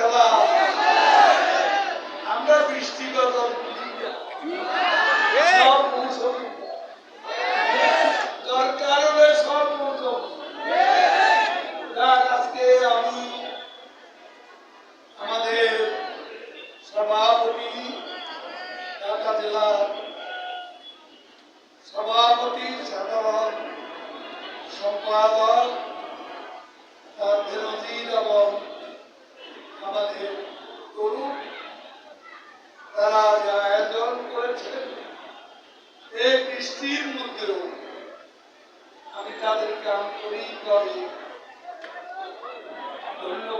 খেলা। আমরা বৃষ্টিগত বুঝি সব মৌসুম দরকার হলে সব মৌসুম আজকে আমি আমাদের সভাপতি ঢাকা জেলার সভাপতি সাধারণ সম্পাদক বৃষ্টির মধ্যেও আমি তাদেরকে আন্তরিকভাবে ধন্যবাদ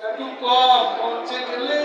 একটু কম পৌঁছে গেলে